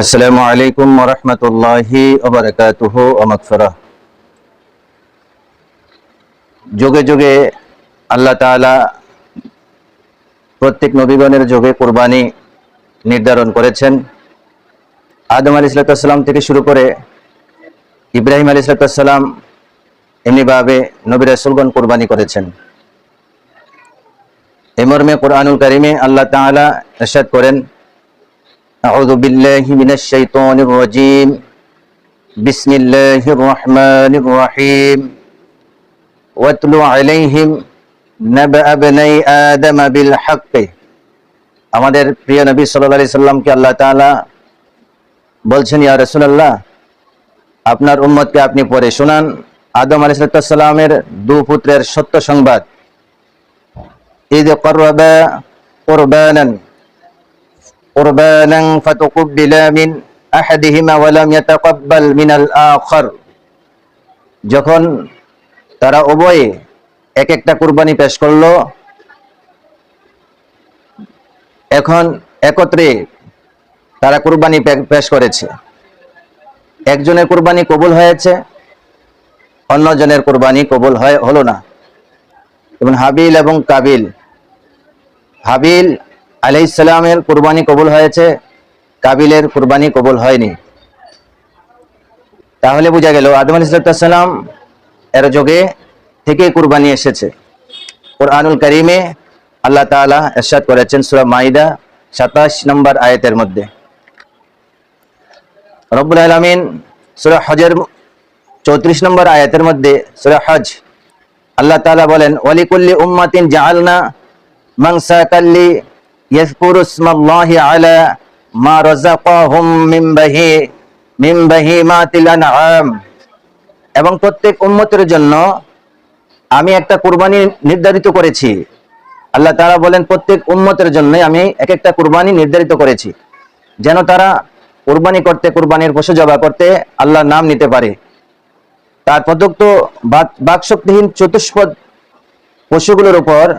আসসালামু আলাইকুম রহমতুল্লাহি ওবরাকাতুহু ওমাগফিরাহ যুগে যুগে আল্লাহ তাআলা প্রত্যেক নবীগণের যুগে কোরবানি নির্ধারণ করেছেন। আদম আলী সালাম থেকে শুরু করে ইব্রাহিম আলী সালাম এমনিভাবে নবী রাসূলগণ কোরবানি করেছেন। এ মর্মে কোরআনুল কারিমে আল্লাহ তাআলা ইরশাদ করেন أعوذ بالله من الشيطان الرجيم بسم الله الرحمن الرحيم واتل عليهم نبأ بني آدم بالحق আমাদের প্রিয় নবী সাল্লাল্লাহু আলাইহি সাল্লামকে আল্লাহ তাআলা বলছেন ইয়া রাসূলুল্লাহ আপনার উম্মতকে আপনি পড়ে শোনান আদম আলাইহিস সালামের দু পুত্রের সত্য সংবাদ إذ قربا قربانا قربانا فتقبل من أحدهما ولم يتقبل من الآخر যখন তারা উভয়ে এক একটা কুরবানি পেশ করলো এখন একত্রে তারা কুরবানি পে- পেশ করেছে একজনের কুরবানি কবুল হয়েছে অন্যজনের কুরবানি কবুল হয় হলো না এবং হাবিল এবং কাবিল হাবিল আলাইসালামের কুরবানি কবুল হয়েছে, কাবিলের কুরবানি কবুল হয়নি। তাহলে বোঝা গেল, আদম আলাইসালাম এর যোগে থেকে কুরবানি এসেছে। কোরআনুল করিমে আল্লাহ তাআলা এরশাদ করেছেন সূরা মাইদা 27 নম্বর আয়াতের মধ্যে। রব্বুল আলামিন সূরা হজের 34 নম্বর আয়াতের মধ্যে সূরা হজ আল্লাহ তাআলা বলেন, ওয়ালিকুল্লি উম্মাতিন জাআলনা মানসাকাল্লি ইয়াযকুরু ইসমাল্লাহি আলা মা রাযাকাহুম মিন বাহি, মিন বাহিমাতিল আনআম। এবং প্রত্যেক উম্মতের জন্য আমি একটা কুরবানি নির্ধারিত করেছি। আল্লাহ তাআলা বলেন, প্রত্যেক উম্মতের জন্য আমি এক একটা কুরবানি নির্ধারিত করেছি। যেন তারা কুরবানি করতে, কুরবানির পশু জবা করতে আল্লাহর নাম নিতে পারে। তার প্রদত্ত বাক- বাকশক্তিহীন চতুষ্পদ পশুগুলোর উপর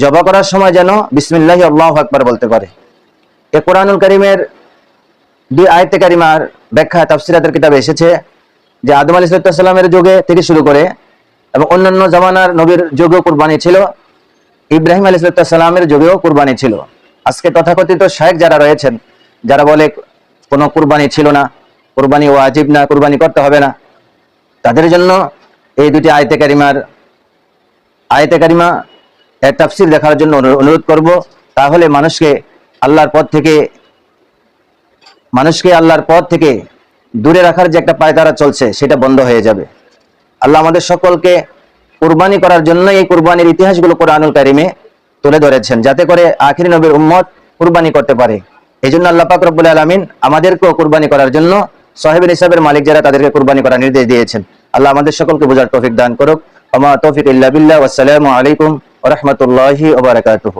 জবা করার সময় যেন বিসমিল্লাহ আল্লাহ আকবার বলতে পারে। এ কোরআনুল করিমের দুই আয়তে কারিমার ব্যাখ্যা, তাফসিরাতের কিতাবে এসেছে যে আদম আলী সাল্লামের যুগে থেকে শুরু করে এবং অন্যান্য জামানার নবীর যুগেও কুরবানি ছিল, ইব্রাহিম আলী সাল্লামের যুগেও কুরবানি ছিল। আজকে তথাকথিত শায়েক যারা রয়েছেন, যারা বলে কোনো কুরবানি ছিল না, কুরবানি ওয়াজিব না, কুরবানি করতে হবে না, তাদের জন্য এই দুটি আয়তে কারিমার, আয়তে কারিমা এর তাফসির দেখার জন্য অনুরোধ করব, তাহলে মানুষকে আল্লাহর পথ থেকে, মানুষকে আল্লাহর পথ থেকে দূরে রাখার যে একটা পায়তারা চলছে, সেটা বন্ধ হয়ে যাবে। আল্লাহ আমাদের সকলকে কুরবানি করার জন্য এই কুরবানির ইতিহাসগুলো কোরআনুল কারিমে তুলে ধরেছেন, যাতে করে আখিরি নবীর উম্মত কুরবানি করতে পারে। এই জন্য আল্লাহ পাক রব্বুল আলমিন আমাদেরকেও কুরবানি করার জন্য সাহেবের হিসাবের মালিক যারা, তাদেরকে কুরবানি করার নির্দেশ দিয়েছেন। আল্লাহ আমাদের সকলকে বোঝার তৌফিক দান করুক। আমা তৌফিক ইল্লা বিল্লাহ। আসসালামু আলাইকুম ওয়া রাহমাতুল্লাহি ওয়া বারাকাতুহু